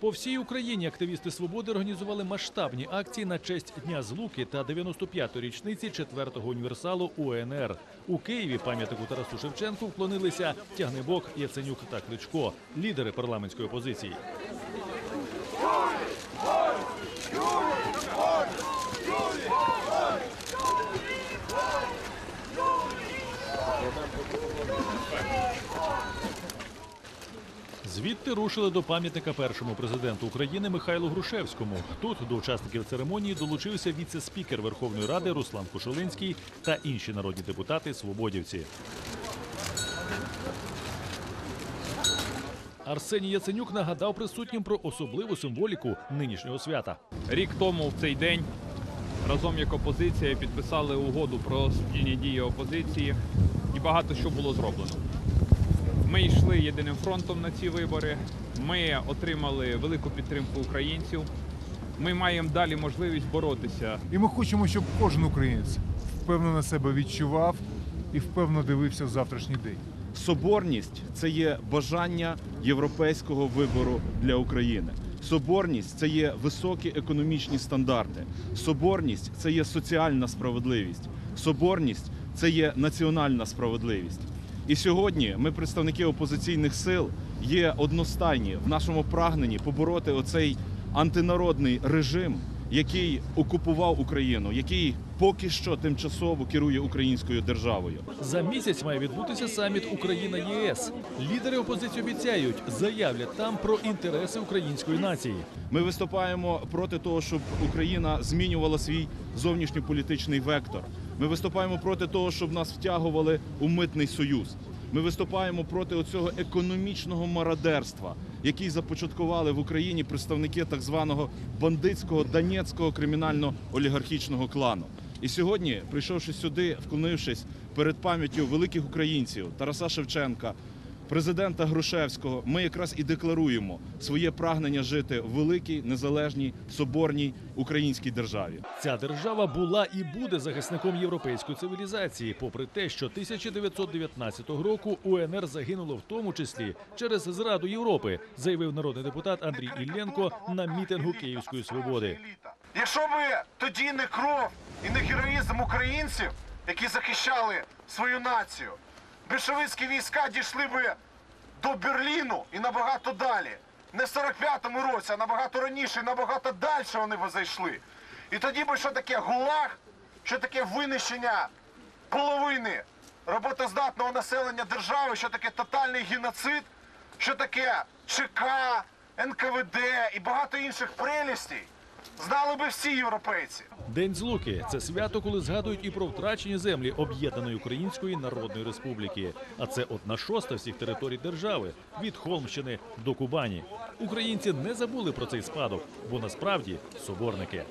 По всій Україні активісти свободи організували масштабні акції на честь Дня Злуки та 95-ї річниці 4-го універсалу УНР. У Києві пам'ятнику Тарасу Шевченку вклонилися Тягнебок, Яценюк та Кличко, лідери парламентської опозиції. Звідти рушили до пам'ятника першому президенту України Михайлу Грушевському. Тут до учасників церемонії долучився віце-спікер Верховної Ради Руслан Кошелинський та інші народні депутати свободівці. Арсеній Яценюк нагадав присутнім про особливу символіку нинішнього свята. Рік тому в цей день разом як опозиція підписали угоду про спільні дії опозиції і багато що було зроблено. Ми йшли єдиним фронтом на ці вибори. Ми отримали велику підтримку українців. Ми маємо далі можливість боротися І ми хочемо, щоб кожен українець впевнено себе відчував і впевнено дивився в завтрашній день. Соборність це є бажання європейського вибору для України. Соборність це є високі економічні стандарти. Соборність це є соціальна справедливість. Соборність це є національна справедливість. І сьогодні ми, представники опозиційних сил, є одностайні в нашому прагненні побороти оцей антинародний режим, який окупував Україну, який поки що тимчасово керує українською державою. За місяць має відбутися саміт Україна ЄС. Лідери опозиції обіцяють, заявлять там про інтереси української нації. Ми виступаємо проти того, щоб Україна змінювала свій зовнішньополітичний вектор. Ми виступаємо проти того, щоб нас втягували у митний союз. Ми виступаємо проти оцього економічного мародерства, який започаткували в Україні представники так званого бандитського донецького кримінально-олігархічного клану. І сьогодні, прийшовши сюди, вклонившись перед пам'яттю великих українців Тараса Шевченка, президента Грушевського, ми якраз і декларуємо своє прагнення жити в великій, незалежній, соборній українській державі. Ця держава була і буде захисником європейської цивілізації, попри те, що 1919 року УНР загинуло в тому числі через зраду Європи, заявив народний депутат Андрій Ілленко на мітингу Київської свободи. Якщо б тоді не кров і не героїзм українців, які захищали свою націю, більшовицькі війська дійшли би до Берліну і набагато далі. Не в 45-му році, а набагато раніше набагато далі вони б зайшли. І тоді би що таке? Гулаг, що таке винищення половини роботоздатного населення держави, що таке тотальний геноцид, що таке ЧК, НКВД і багато інших прелістей, знали би всі європейці. День Злуки це свято, коли згадують і про втрачені землі об'єднаної Української Народної Республіки. А це одна шоста всіх територій держави від Холмщини до Кубані. Українці не забули про цей спадок, бо насправді соборники.